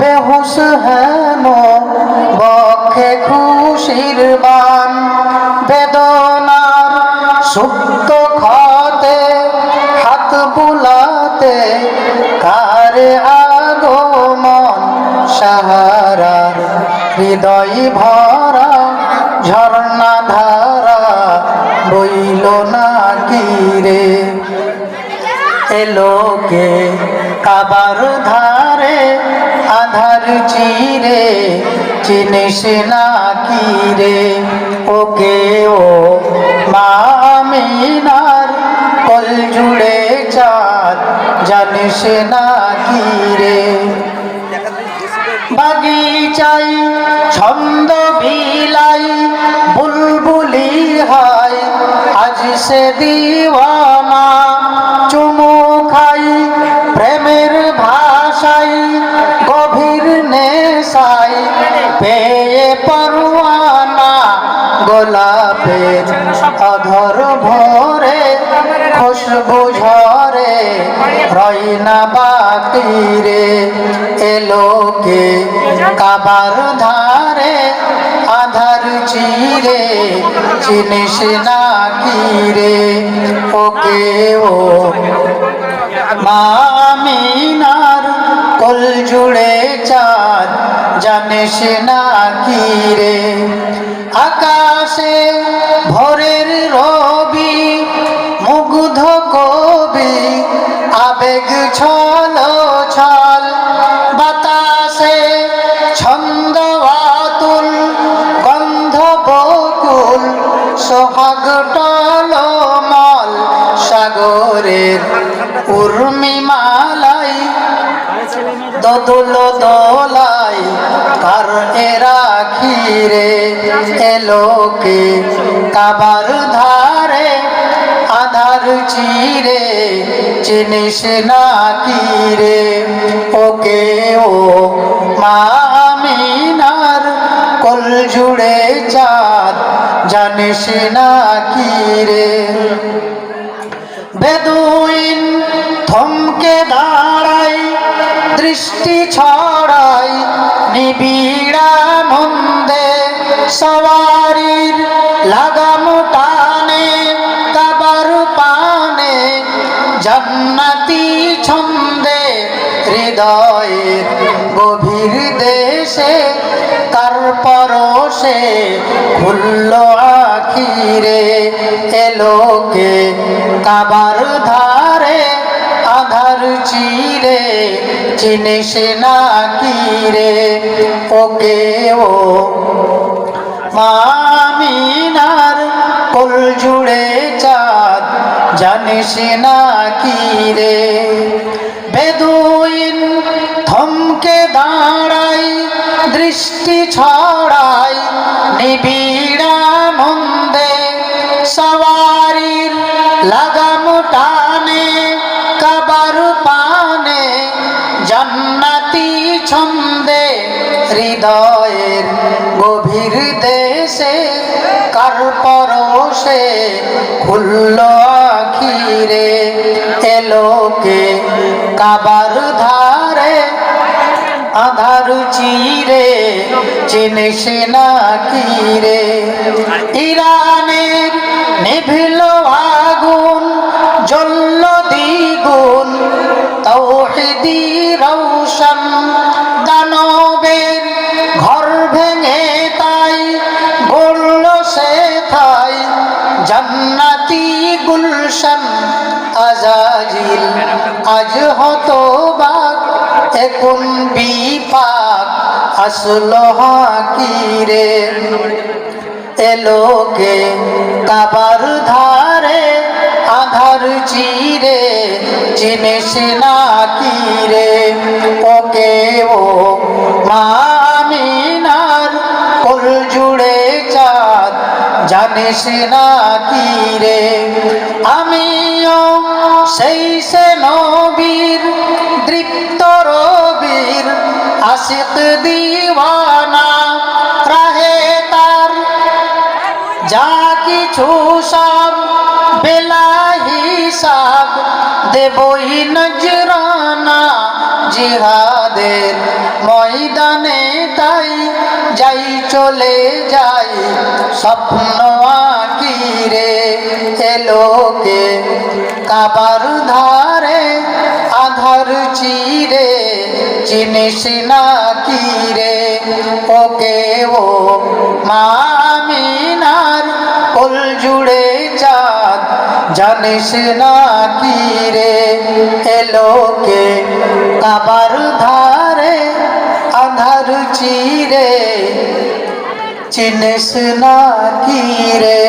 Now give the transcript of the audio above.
বেহুশ হেন বক্ষে খুশির বান। বেদনার সুপ্ত খাতে হাত বুলাতে, কারে আগমন সাহারার হৃদয় ভরা ঝর্ণা ধারা বইল না রে? এলোকে কাবার ধারে আধার চিরে চিনিস না কি রে? ওকে ও মামিনার কল জুড়ে চাঁদ, জানিস না কি রে? বাগিচাই ছন্দ বিলাই বুলবুলি হাই আজ সে দিওয়ানা পেয়ে পরওয়ানা গোলাপের অধর ভরে, খুশবু ঝরে রই না বাকি রে এলোকে কাবার ধারে, আধার চিরে, চিনিস না কি রে ওকে ও মামিনার কল জুড়ে চাঁদ জানিস না কি রে? আকাশে ভোরের রবি, মুগ্ধ কবি, আবেগ ছল ছল, বাতাসে ছন্দ আতুল গন্ধ বকুল, সোহাগ টলমল, সাগরের উর্মি মালাই দোদুল দোলাই কার এরা খিরে এলোকে কাবার ধারে আধার চিরে, চিনিস না কিরে? ওকে ও মামিনার কল জুড়ে চাঁদ, জানিস না কিরে? বেদুইন থমকে দৃষ্টি ছড়াই নিবিড়ানন্দে সওয়ারির লাগাম টানে কাবার পানে, জান্নাতি ছন্দে হৃদয়ের গভীর দেশে, তার পরশে খুলল আখিরে, এলোকে কাবার ধারে, আধার চিরে চিনিস না কি রে ওকে ও মামিনার কোল জুড়ে চাঁদ, জানিস না কি রে বেদুইন থমকে দাঁড়াই, দৃষ্টি ছড়াই নিবিড়ানন্দে সওয়ারির লাগাম টানে ছন্দে, হৃদয়ের গভীর দেশে, কার পরশে খুলল আখিরে? এলোকে কাবার ধারে, আধার চিরে, চিনিস না কি রে ইরানের নিভিল আগুন, জ্বলল দ্বিগুণ, তৌহিদি জান্নাতি গুলশন আজাজিল। আজ হতো বাক এখন বিপাক। আসলো হাকিরে এলোকে কাবার ধারে আধার চিরে, চিনিস না কি রে? ওকে জানিস না কি রে? আমিও সেই সে নবীর, দৃপ্ত রবির আশিক দিওয়ানা। রাহে তার যা কিছু সব বেলাহি হিসাব দেবই নজরানা জিহাদের ময়দানে, তাই যাই চলে যাই স্বপ্ন আকিরে এলোকে কাবার ধারে আধার চিরে, চিনিস না কিরে? ওকে ও মামিনার কোল জুড়ে জানিস না কিরে এলোকে কাবার ধারে আধার চিরে। চিনিস না কিরে